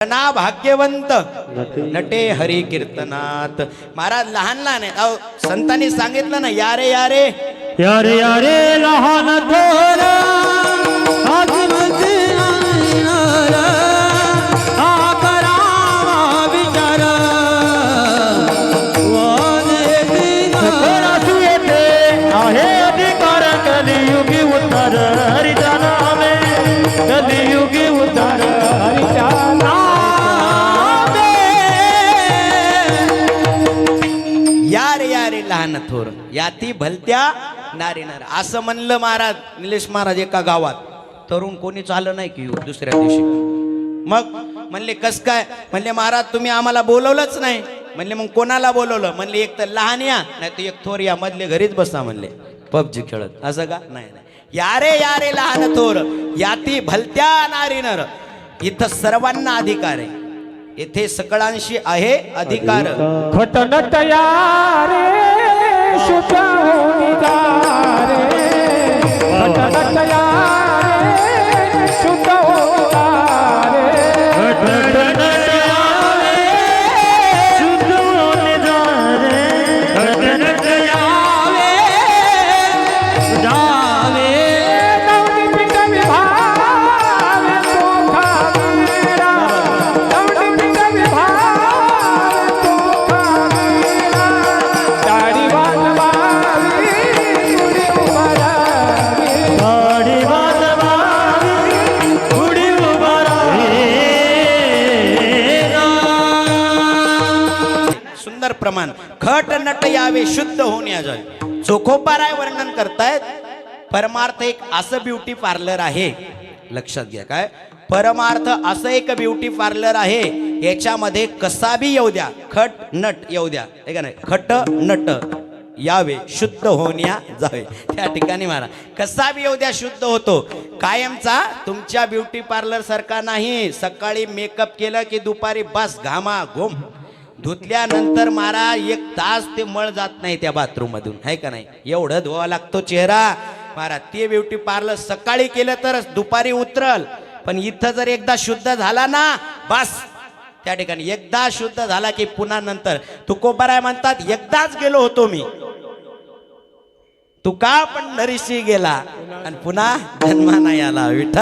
ना भाग्यवंत. नटे. हरी कीर्तनात. महाराज लहान लहान आहे. संतांनी सांगितलं ना यारे यारे यारे यारे लहान थोर अरे लहान थोर. याती भलत्या नारी नार. असं म्हणलं महाराज निलेश महाराज एका गावात. तरुण कोणीच आलं नाही की हो दुसऱ्या दिवशी. मग म्हणले कस काय? म्हणले महाराज तुम्ही आम्हाला बोलवलंच नाही. म्हणले मग कोणाला बोलवलं? म्हणले एक तर लहान या नाही तर एक थोर या मधले घरीच बसा. म्हणले पबजी खेळत. असं का? नाही नाही. यारे यारे लहान थोर याती भलत्या नारी नर. इथं सर्वांना अधिकार आहे. येथे सकळांशी आहे अधिकार. खटन तयारे शुद्ध होऊन रे. खटन तयार उभारावी प्रमाण. खट नट यावे शुद्ध होऊन या जावे चोखोपाराय वर्णन करतायत. परमार्थ एक असं ब्युटी पार्लर आहे. लक्षात घ्या काय? परमार्थ असं एक ब्युटी पार्लर आहे. याच्यामध्ये कसा बी येऊ द्या खट नट येऊ द्या. हे का नाही? खट नट यावे शुद्ध होण्या जावे. त्या ठिकाणी मारा. कसा बी येऊ द्या शुद्ध होतो. कायमचा तुमच्या ब्युटी पार्लर सारखा नाही. सकाळी मेकअप केलं की दुपारी बस घामा घुम. धुतल्यानंतर मारा एक तास ते मळ जात नाही त्या बाथरूम मधून. आहे का नाही? एवढं धुवा लागतो चेहरा. मारा ते ब्युटी पार्लर सकाळी केलं तरच दुपारी उतरल. पण इथं जर एकदा शुद्ध झाला ना बस. त्या ठिकाणी एकदा शुद्ध झाला की पुन्हा नंतर. तुकोबाराय म्हणतात एकदाच गेलो होतो मी. तू का पण नरीशी गेला. आणि पुन्हा जन्मा नाही आला विठ्ठल.